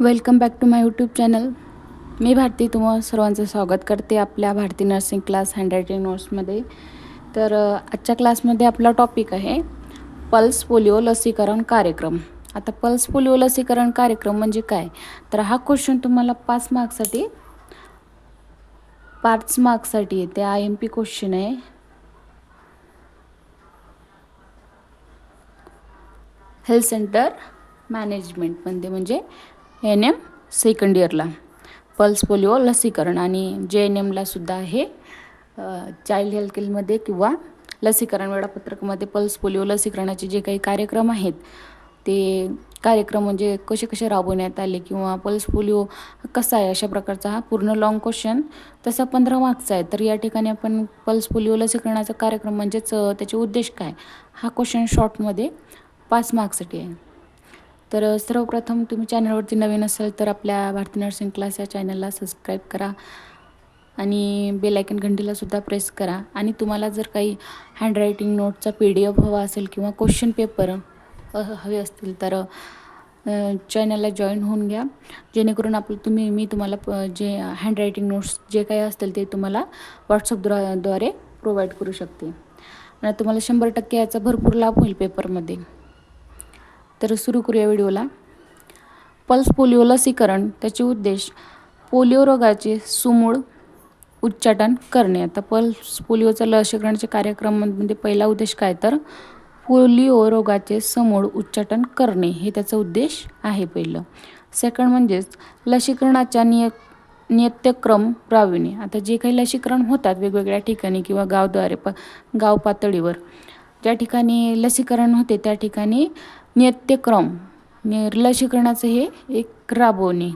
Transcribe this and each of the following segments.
Welcome back to my YouTube channel मी भारती तुम्हाला सर्वांचं स्वागत करते आपल्या भारती नर्सिंग क्लास हँडरायटिंग नोट्समध्ये तर आजच्या क्लासमध्ये आपला टॉपिक आहे पल्स पोलिओ लसीकरण कार्यक्रम. आता पल्स पोलिओ लसीकरण कार्यक्रम म्हणजे काय? तर हा क्वेश्चन तुम्हाला पाच मार्क्ससाठी पाच मार्क्ससाठी येते. आय एम पी क्वेश्चन आहे. हेल्थ सेंटर मॅनेजमेंटमध्ये म्हणजे एन एम सेकंड इयरला पल्स पोलिओ लसीकरण आणि जे एन एमला सुद्धा आहे. चाइल्ड हेल्थ केअरमध्ये किंवा लसीकरण वेळापत्रकामध्ये पल्स पोलिओ लसीकरणाचे जे काही कार्यक्रम आहेत ते कार्यक्रम म्हणजे कसे कसे राबवण्यात आले किंवा पल्स पोलिओ कसा आहे अशा प्रकारचा हा पूर्ण लॉंग क्वेश्चन तसा पंधरा मार्क्सचा आहे. तर या ठिकाणी आपण पल्स पोलिओ लसीकरणाचा कार्यक्रम म्हणजेच त्याचे उद्देश काय? हा क्वेश्चन शॉर्टमध्ये पाच मार्क्ससाठी आहे. तर सर्वप्रथम तुम्ही चॅनलवरती नवीन असाल तर आपल्या भारती नर्सिंग क्लास या चॅनलला सबस्क्राईब करा आणि बेलायकन घंटीलासुद्धा प्रेस करा. आणि तुम्हाला जर काही हँडरायटिंग नोटचा पी डी एफ हवा असेल किंवा क्वेश्चन पेपर हवे असतील तर चॅनलला जॉईन होऊन घ्या. जेणेकरून आपलं तुम्ही मी तुम्हाला प जे हँडरायटिंग नोट्स जे काही असतील ते तुम्हाला व्हॉट्सअपद्वा द्वारे प्रोव्हाइड करू शकते. आणि तुम्हाला शंभर टक्के याचा भरपूर लाभ होईल पेपरमध्ये तर सुरू करूया व्हिडिओला. पल्स पोलिओ लसीकरण त्याचे उद्देश पोलिओ रोगाचे सुमूळ उच्चाटन करणे. आता पल्स पोलिओचा लसीकरणाचे कार्यक्रमामध्ये पहिला उद्देश काय? तर पोलिओ रोगाचे समूळ उच्चाटन करणे हे त्याचा उद्देश आहे पहिलं. सेकंड म्हणजेच लसीकरणाच्या निय नित्यक्रम राबविणे. आता जे काही लसीकरण होतात वेगवेगळ्या ठिकाणी किंवा गावद्वारे प गाव पातळीवर ज्या ठिकाणी लसीकरण होते त्या ठिकाणी नित्यक्रम. नि लसीकरणाचं हे एक राबवणे.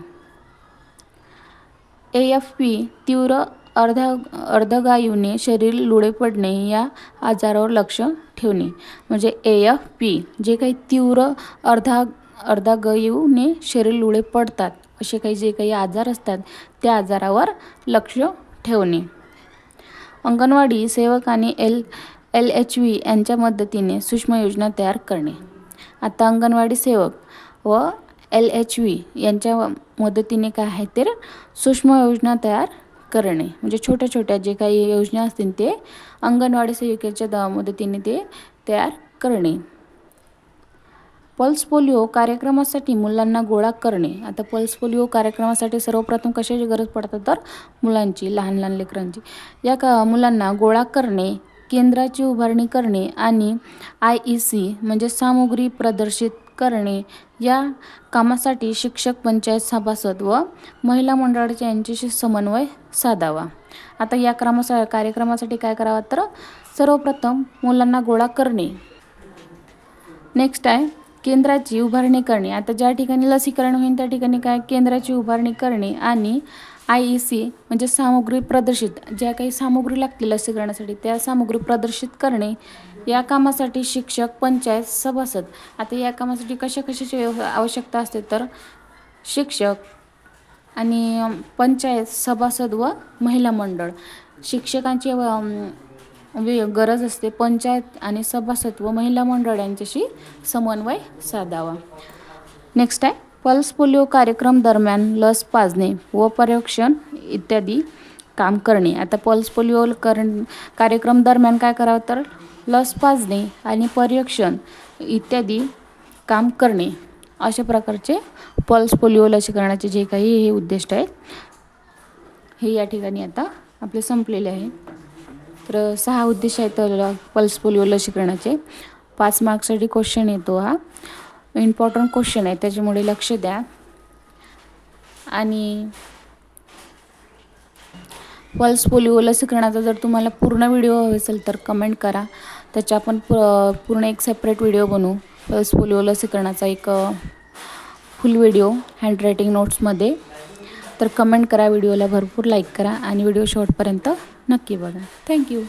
ए एफ पी तीव्र अर्धा अर्धगायूने शरीर लुळे पडणे या आजारावर लक्ष ठेवणे. म्हणजे ए एफ पी जे काही तीव्र अर्धा अर्धागयूने शरीर लुळे पडतात असे काही जे काही आजार असतात त्या आजारावर लक्ष ठेवणे. अंगणवाडी सेवकांनी एल एल एच व्ही यांच्या मदतीने सूक्ष्म योजना तयार करणे. आता अंगणवाडी सेवक व एल एच व्ही यांच्या मदतीने काय आहे तर सूक्ष्म योजना तयार करणे. म्हणजे छोट्या छोट्या जे काही योजना असतील ते अंगणवाडी सेविकेच्या द मदतीने ते तयार करणे. पल्स पोलिओ कार्यक्रमासाठी मुलांना गोळा करणे. आता पल्स पोलिओ कार्यक्रमासाठी सर्वप्रथम कशाची गरज पडतात तर मुलांची लहान लहान लेकरांची. या का मुलांना गोळा करणे केंद्राची उभारणी करणे आणि आय ई सी म्हणजे सामुग्री प्रदर्शित करणे या कामासाठी शिक्षक पंचायत सभासद व महिला मंडळाच्या यांच्याशी समन्वय साधावा. आता या क्रमासा कार्यक्रमासाठी काय करावं तर सर्वप्रथम मुलांना गोळा करणे. नेक्स्ट आहे केंद्राची उभारणी करणे. आता ज्या ठिकाणी लसीकरण होईल त्या ठिकाणी काय? केंद्राची उभारणी करणे आणि आय ई सी म्हणजे सामुग्री प्रदर्शित ज्या काही सामुग्री लागतील लसीकरणासाठी त्या सामुग्री प्रदर्शित करणे या कामासाठी शिक्षक पंचायत सभासद आता या कामासाठी कशा कशाची व्यव- आवश्यकता असते तर शिक्षक आणि पंचायत सभासद व महिला मंडळ. शिक्षकांची वे- गरज असते पंचायत आणि सभासद व महिला मंडळ यांच्याशी समन्वय साधावा. नेक्स्ट आहे. पल्स पोलिओ कार्यक्रम दरम्यान लस पाजणे व परीक्षण इत्यादी काम करणे. आता पल्स पोलिओ करण कार्यक्रम दरम्यान काय करावं तर लस पाजणे आणि परीक्षण इत्यादी काम करणे. अशा प्रकारचे पल्स पोलिओ लसीकरणाचे जे काही हे उद्दिष्ट आहेत हे या ठिकाणी आता आपले संपलेले आहे. तर सहा उद्देश आहेत पल्स पोलिओ लसीकरणाचे. पाच मार्क्ससाठी क्वेश्चन येतो हा. इम्पॉर्टंट क्वेश्चन आहे त्याच्यामुळे लक्ष द्या. आणि पल्स पोलिओ लसीकरणाचा जर तुम्हाला पूर्ण व्हिडिओ हवे असेल तर कमेंट करा. त्याच्या आपण प- पूर्ण एक सेपरेट व्हिडिओ बनवू. पल्स पोलिओ लसीकरणाचा एक फुल व्हिडिओ हँडरायटिंग नोट्समध्ये तर कमेंट करा व्हिडिओला भरपूर लाईक करा आणि व्हिडिओ शॉर्टपर्यंत नक्की बघा. थँक्यू